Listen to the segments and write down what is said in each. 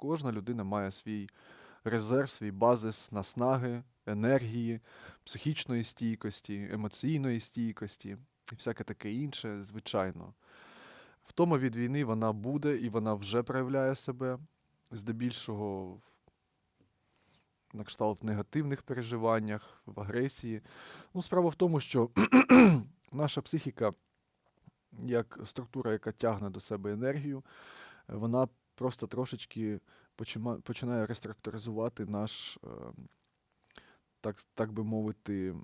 Кожна людина має свій резерв, свій базис наснаги, енергії, психічної стійкості, емоційної стійкості і всяке таке інше, звичайно. Втома від війни вона буде і вона вже проявляє себе здебільшого на кшталт в негативних переживаннях, в агресії. Ну, справа в тому, що наша психіка, як структура, яка тягне до себе енергію, вона просто трошечки починає реструктуризувати наш, е, так, так би мовити,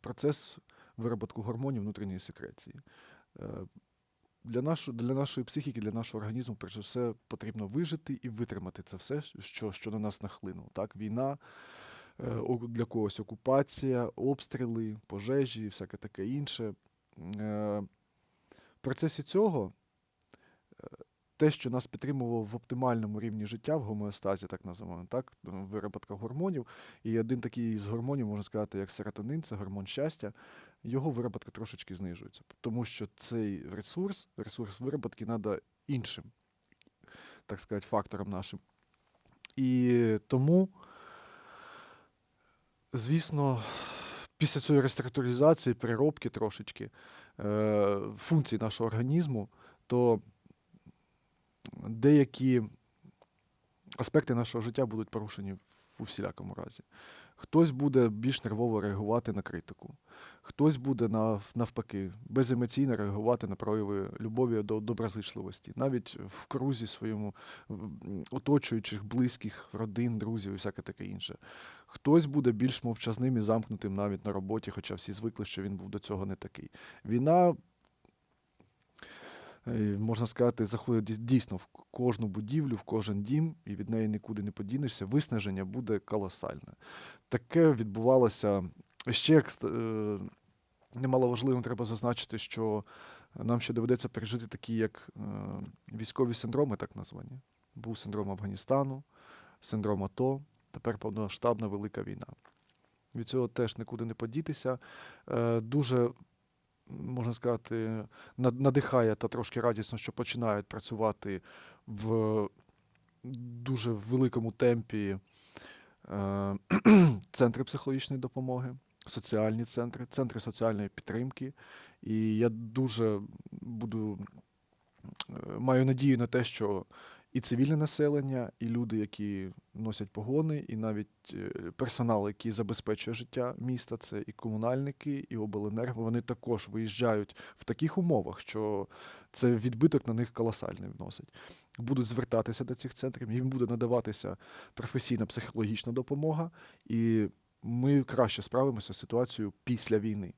процес вироботку гормонів внутрішньої секреції. Е, Для, нашу, для нашої психіки, для нашого організму, перш за все, потрібно вижити і витримати це все, що, що на нас нахлинуло. Так? Війна, е, для когось окупація, обстріли, пожежі і всяке таке інше. Е, В процесі цього те, що нас підтримувало в оптимальному рівні життя, в гомеостазі, так називаємо, так, вироботка гормонів. І один такий з гормонів, можна сказати, як серотонин, це гормон щастя, його вироботка трошечки знижується. Тому що цей ресурс, ресурс вироботки треба іншим, так сказати, факторам нашим. І тому, звісно, після цієї реструктуризації, переробки трошечки е, функцій нашого організму, то деякі аспекти нашого життя будуть порушені у всілякому разі. Хтось буде більш нервово реагувати на критику, хтось буде нав- навпаки беземоційно реагувати на прояви любові до доброзичливості, навіть в крузі своєму оточуючих близьких, родин, друзів і всяке таке інше. Хтось буде більш мовчазним і замкнутим навіть на роботі, хоча всі звикли, що він був до цього не такий. Війна можна сказати, заходить дійсно в кожну будівлю, в кожен дім, і від неї нікуди не подінешся. Виснаження буде колосальне. Таке відбувалося ще е, немало важливим, треба зазначити, що нам ще доведеться пережити такі, як е, військові синдроми, так названі. Був синдром Афганістану, синдром АТО, тепер повноштабна велика війна. Від цього теж нікуди не подітися. Е, Дуже, можна сказати, надихає та трошки радісно, що починають працювати в дуже великому темпі е, центри психологічної допомоги, соціальні центри, центри соціальної підтримки. І я дуже буду е, маю надію на те, що і цивільне населення, і люди, які носять погони, і навіть е, персонал, який забезпечує життя міста, це і комунальники, і обленерго, вони також виїжджають в таких умовах, що це відбиток на них колосальний вносить. Будуть звертатися до цих центрів, їм буде надаватися професійна психологічна допомога, і ми краще справимося з ситуацією після війни.